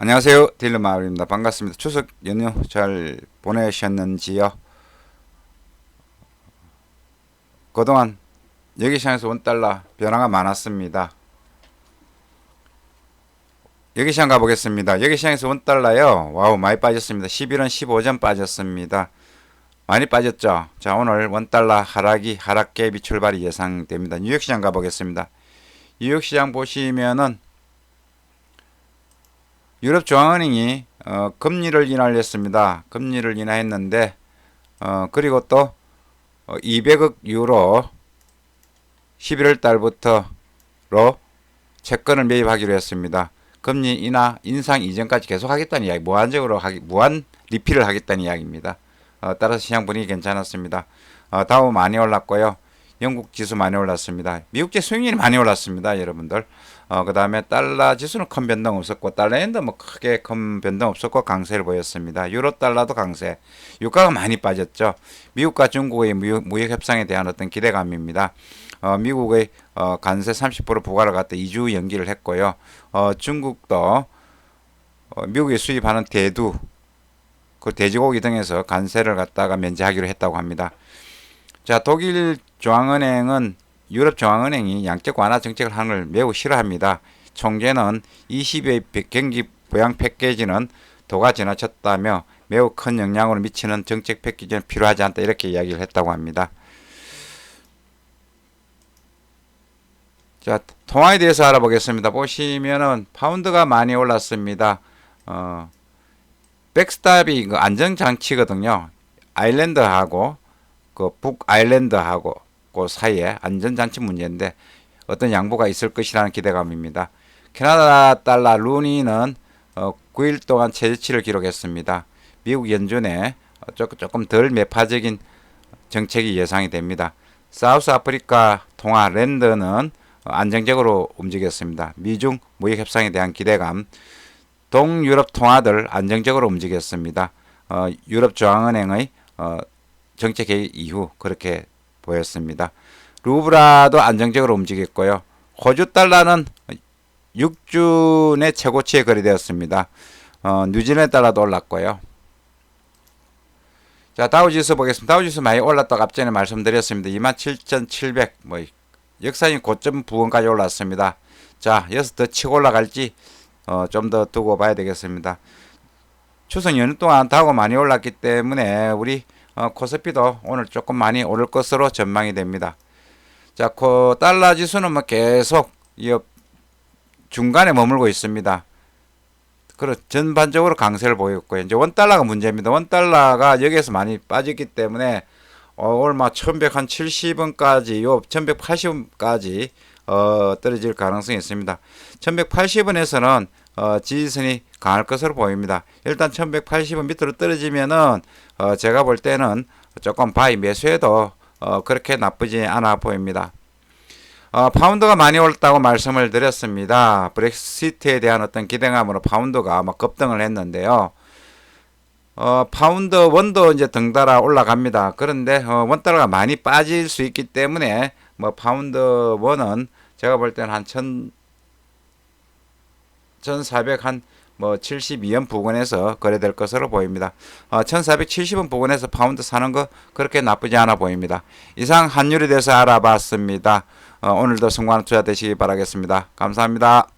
안녕하세요. 딜러 마을입니다. 반갑습니다. 추석 연휴 잘 보내셨는지요? 그동안 여기 시장에서 원달러 변화가 많았습니다. 여기 시장 가보겠습니다. 여기 시장에서 원달러요. 와우 많이 빠졌습니다. 11원 15전 빠졌습니다. 많이 빠졌죠. 자 오늘 원달러 하락이 하락갭이 출발이 예상됩니다. 뉴욕 시장 가보겠습니다. 뉴욕 시장 보시면은 유럽 중앙은행이 어, 금리를 인하했습니다. 금리를 인하했는데 어, 그리고 또 어, 200억 유로 11월 달부터로 채권을 매입하기로 했습니다. 금리 인하 인상 이전까지 계속 하겠다는 이야기, 무한적으로 하기, 무한 리필을 하겠다는 이야기입니다. 어, 따라서 시장 분위기 괜찮았습니다. 어, 다우 많이 올랐고요. 영국 지수 많이 올랐습니다. 미국 지 수익률이 많이 올랐습니다, 여러분들. 어, 그 다음에 달러 지수는 큰 변동 없었고, 달러 엔도 뭐 크게 큰 변동 없었고, 강세를 보였습니다. 유로 달러도 강세. 유가가 많이 빠졌죠. 미국과 중국의 무역, 무역 협상에 대한 어떤 기대감입니다. 어, 미국의 어, 관세 30% 부과를 갖다 2주 연기를 했고요. 어, 중국도 어, 미국에 수입하는 대두, 그 돼지고기 등에서 관세를 갖다가 면제하기로 했다고 합니다. 자, 독일 중앙은행은 유럽 중앙은행이 양적 완화 정책을 하는 걸 매우 싫어합니다. 총재는 20의 경기 부양 패키지는 도가 지나쳤다며 매우 큰 영향을 미치는 정책 패키지는 필요하지 않다 이렇게 이야기를 했다고 합니다. 자, 통화에 대해서 알아보겠습니다. 보시면은 파운드가 많이 올랐습니다. 어, 백스탑이 그 안전장치거든요. 아일랜드하고 그 북아일랜드하고 그 사이에 안전장치 문제인데 어떤 양보가 있을 것이라는 기대감입니다. 캐나다 달러 루니는 어, 9일 동안 최저치를 기록했습니다. 미국 연준의 조금, 덜 매파적인 정책이 예상이 됩니다. 사우스 아프리카 통화 랜드는 안정적으로 움직였습니다. 미중 무역 협상에 대한 기대감, 동유럽 통화들 안정적으로 움직였습니다. 어, 유럽 중앙은행의 어, 정책 개입 이후 그렇게 보였습니다. 루브라도 안정적으로 움직였고요. 호주 달러는 6주 내 최고치에 거래되었습니다. 어, 뉴질랜드 달러도 올랐고요. 자, 다우지수 보겠습니다. 다우지수 많이 올랐다고 앞전에 말씀드렸습니다. 27,700, 뭐, 역사적인 고점 부근까지 올랐습니다. 자, 여기서 더 치고 올라갈지, 어, 좀 더 두고 봐야 되겠습니다. 추석 연휴 동안 다우가 많이 올랐기 때문에 우리 어, 코스피도 오늘 조금 많이 오를 것으로 전망이 됩니다. 자, 코 달러 지수는 뭐 계속 이 중간에 머물고 있습니다. 그런 전반적으로 강세를 보였고요. 이제 원 달러가 문제입니다. 원 달러가 여기에서 많이 빠졌기 때문에 어, 얼마 1170원까지 요 1180원까지 어, 떨어질 가능성이 있습니다. 1180원에서는 어, 지지선이 강할 것으로 보입니다. 일단 1180원 밑으로 떨어지면은 어, 제가 볼 때는 조금 바이 매수해도 어, 그렇게 나쁘지 않아 보입니다. 어, 파운드가 많이 올랐다고 말씀을 드렸습니다. 브렉시트에 대한 어떤 기대감으로 파운드가 막 급등을 했는데요. 어, 파운드 원도 이제 등달아 올라갑니다. 그런데 어, 원달러가 많이 빠질 수 있기 때문에 뭐 파운드 원은 제가 볼 때는 한 천, 1400 한 뭐 72원 부근에서 거래될 것으로 보입니다. 어, 1470원 부근에서 파운드 사는 거 그렇게 나쁘지 않아 보입니다. 이상 환율에 대해서 알아봤습니다. 어, 오늘도 성공하는 투자 되시기 바라겠습니다. 감사합니다.